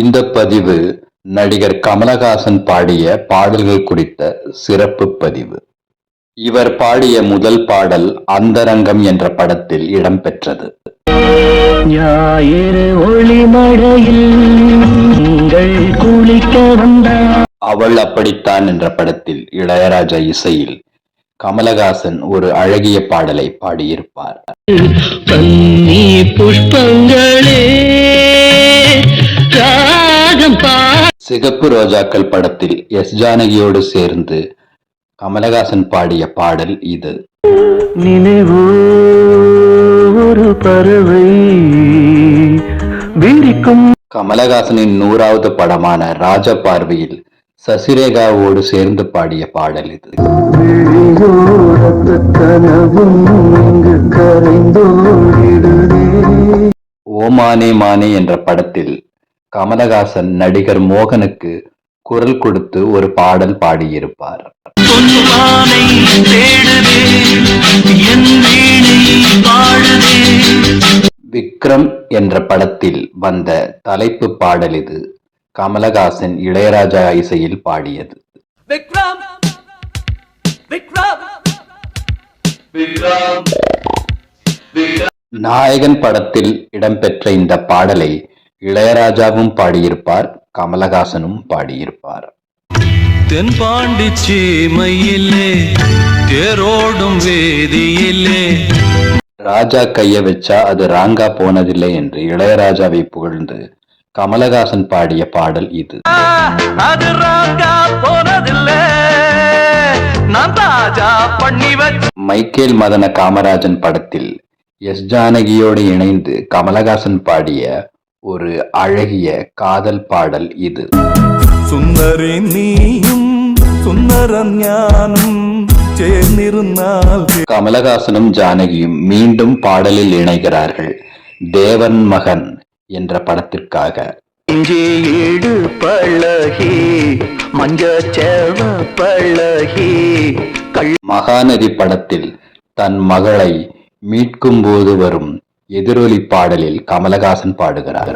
இந்த பதிவு நடிகர் கமலஹாசன் பாடிய பாடல்கள் குறித்த சிறப்பு பதிவு. இவர் பாடிய முதல் பாடல் அந்தரங்கம் என்ற படத்தில் இடம்பெற்றது. அவள் அப்படித்தான் என்ற படத்தில் இளையராஜா இசையில் கமலஹாசன் ஒரு அழகிய பாடலை பாடியிருப்பார். புஷ்பங்களே சிகப்பு ரோஜாக்கள் படத்தில் எஸ் ஜானகியோடு சேர்ந்து கமலஹாசன் பாடிய பாடல் இது. நினைவோ ஒரு பறவை விரிக்கும் கமலஹாசனின் நூறாவது படமான ராஜ பார்வையில் சசிரேகாவோடு சேர்ந்து பாடிய பாடல் இது. ஓமானே மானே என்ற படத்தில் கமலஹாசன் நடிகர் மோகனுக்கு குரல் கொடுத்து ஒரு பாடல் பாடியிருப்பார். விக்ரம் என்ற படத்தில் வந்த தலைப்பு பாடல் இது. கமலஹாசன் இளையராஜா இசையில் பாடியது. விக்ரம்! விக்ரம்! நாயகன் படத்தில் இடம்பெற்ற இந்த பாடலை இளையராஜாவும் பாடியிருப்பார் கமலஹாசனும் பாடியிருப்பார். தென்பாண்டி சீமையிலே தேரோடும் வேதியிலே. ராஜா கைய வச்சா அது ராங்கா போனதில்லை என்று இளையராஜாவை புகழ்ந்து கமலஹாசன் பாடிய பாடல் இது. அது ராங்கா போனதில்லை. மைக்கேல் மதன காமராஜன் படத்தில் எஸ் ஜானகியோடு இணைந்து கமலஹாசன் பாடிய ஒரு அழகிய காதல் பாடல் இது. சுந்தரி நீயும் சுந்தரன் ஞானம் சேர்ந்திருந்தால் கமலஹாசனும் ஜானகியும் மீண்டும் பாடலில் இணைகிறார்கள். தேவன் மகன் என்ற படத்திற்காக. இஞ்சியீடு பழகி மஞ்ச பழகி மகாநதி படத்தில் தன் மகளை மீட்கும் போது வரும் எதிரொலி பாடலில் கமலஹாசன் பாடுகிறார்.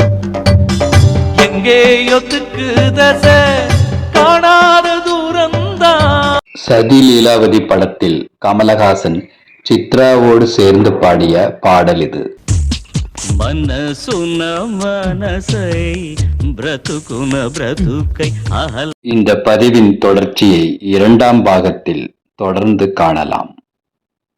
சதி லீலாவதி படத்தில் கமலஹாசன் சித்ராவோடு சேர்ந்து பாடிய பாடல் இது. இந்த பதிவின் தொடர்ச்சியை இரண்டாம் பாகத்தில் தொடர்ந்து காணலாம்.